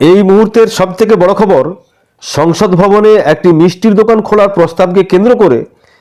এই মুহূর্তের সবথেকে বড় খবর, সংসদ ভবনে একটি মিষ্টির দোকান খোলার প্রস্তাবকে কেন্দ্র করে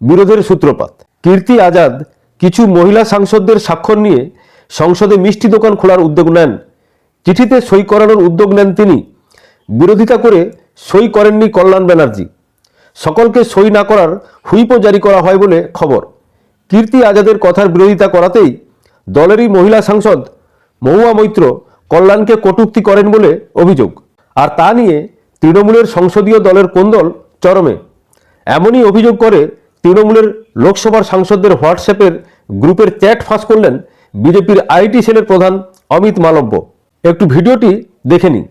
বিরোধের সূত্রপাত। কীর্তি আজাদ, কিছু মহিলা সাংসদদের স্বাক্ষর নিয়ে সংসদে মিষ্টি দোকান খোলার উদ্যোগ নেন। চিঠিতে সই করানোর উদ্যোগ নেন তিনি। বিরোধিতা করে সই করেননি কল্যাণ ব্যানার্জি। সকলকে সই না করার হুইপও জারি করা হয় বলে খবর। কীর্তি আজাদের কথার বিরোধিতা করাতেই দলেরই মহিলা সাংসদ মহুয়া মৈত্র কল্যাণকে কটূক্তি করেন বলে অভিযোগ। আর তা নিয়ে তৃণমূলের সংসদীয় দলের কোন দল চরমে? এমনই অভিযোগ করে তৃণমূলের লোকসভার সাংসদদের হোয়াটসঅ্যাপের গ্রুপের চ্যাট ফাঁস করলেন বিজেপির আইটি সেলের প্রধান অমিত মালব্য। একটু ভিডিওটি দেখে নিন।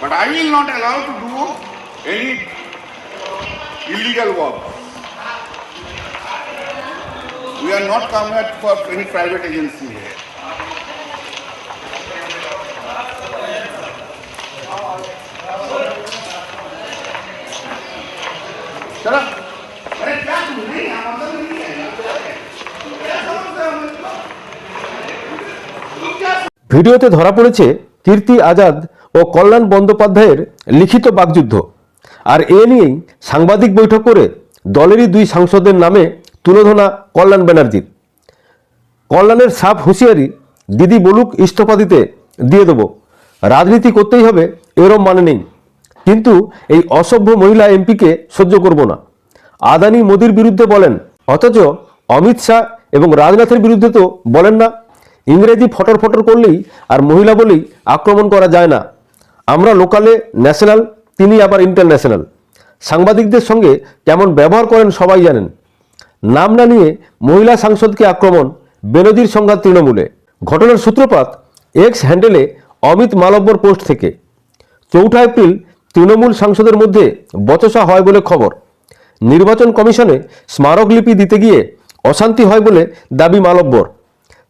But I will not allow to do any illegal work. We are not come here for any private agency here. चलो अरे क्या तुम नहीं हमारा नहीं है क्या समझते हो मुझको? तुम क्या ভিডিওতে ধরা পড়েছে কীর্তি আজাদ ও কল্যাণ বন্দ্যোপাধ্যায়ের লিখিত বাকযুদ্ধ। আর এ নিয়েই সাংবাদিক বৈঠক করে দলেরই দুই সাংসদের নামে তুলোধনা কল্যাণ ব্যানার্জির। কল্যাণের সাফ হুঁশিয়ারি দিদি বলুক ইস্তফা দিতে দিয়ে দেবো। রাজনীতি করতেই হবে, এরম মানে নেই। কিন্তু এই অসভ্য মহিলা এমপিকে সহ্য করব না। আদানি মোদির বিরুদ্ধে বলেন, অথচ অমিত শাহ এবং রাজনাথের বিরুদ্ধে তো বলেন না ইংরেজি ফটর ফটর করলেই আর মহিলা বলেই আক্রমণ করা যায় না। আমরা লোকালে ন্যাশনাল, তিনি আবার ইন্টারন্যাশনাল। সাংবাদিকদের সঙ্গে কেমন ব্যবহার করেন সবাই জানেন। নাম না নিয়ে মহিলা সাংসদকে আক্রমণ বেনজির সংঘাত তৃণমূলে। ঘটনার সূত্রপাত এক্স হ্যান্ডেলে অমিত মালব্যর পোস্ট থেকে। চৌঠা এপ্রিল তৃণমূল সাংসদের মধ্যে বচসা হয় বলে খবর। নির্বাচন কমিশনে স্মারকলিপি দিতে গিয়ে অশান্তি হয় বলে দাবি মালব্যর।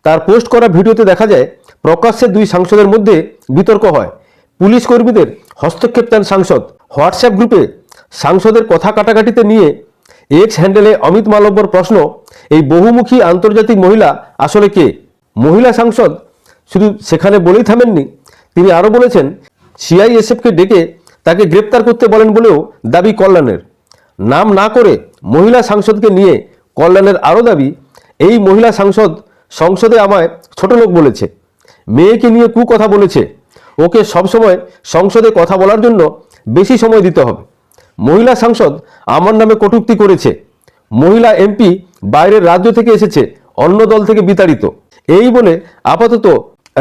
তার পোস্ট করা ভিডিওতে দেখা যায়, প্রকাশ্যে দুই সাংসদের মধ্যে বিতর্ক হয়। পুলিশ কর্মীদের হস্তক্ষেপ দেন সাংসদ। হোয়াটসঅ্যাপ গ্রুপে সাংসদের কথা কাটাকাটিতে নিয়ে এক্স হ্যান্ডেলে অমিত মালব্যর প্রশ্ন, এই বহুমুখী আন্তর্জাতিক মহিলা আসলে কে? মহিলা সাংসদ শুধু সেখানে বলেই থামেননি, তিনি আরও বলেছেন, সিআইএসএফকে ডেকে তাকে গ্রেপ্তার করতে বলেন বলেও দাবি কল্যাণের। নাম না করে মহিলা সাংসদকে নিয়ে কল্যাণের আরও দাবি, এই মহিলা সাংসদ সংসদে আমায় ছোট লোক বলেছে। মেয়েকে নিয়ে কু কথা বলেছে। ওকে সবসময় সংসদে কথা বলার জন্য বেশি সময় দিতে হবে। মহিলা সাংসদ আমার নামে কটূক্তি করেছে। মহিলা এমপি বাইরের রাজ্য থেকে এসেছে, অন্য দল থেকে বিতাড়িত। এই বলে আপাতত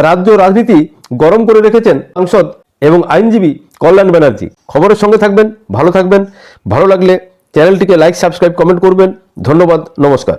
রাজ্য রাজনীতি গরম করে রেখেছেন সাংসদ এবং আইনজীবী কল্যাণ ব্যানার্জি। খবরের সঙ্গে থাকবেন, ভালো থাকবেন। ভালো লাগলে চ্যানেলটিকে লাইক, সাবস্ক্রাইব, কমেন্ট করবেন। ধন্যবাদ, নমস্কার।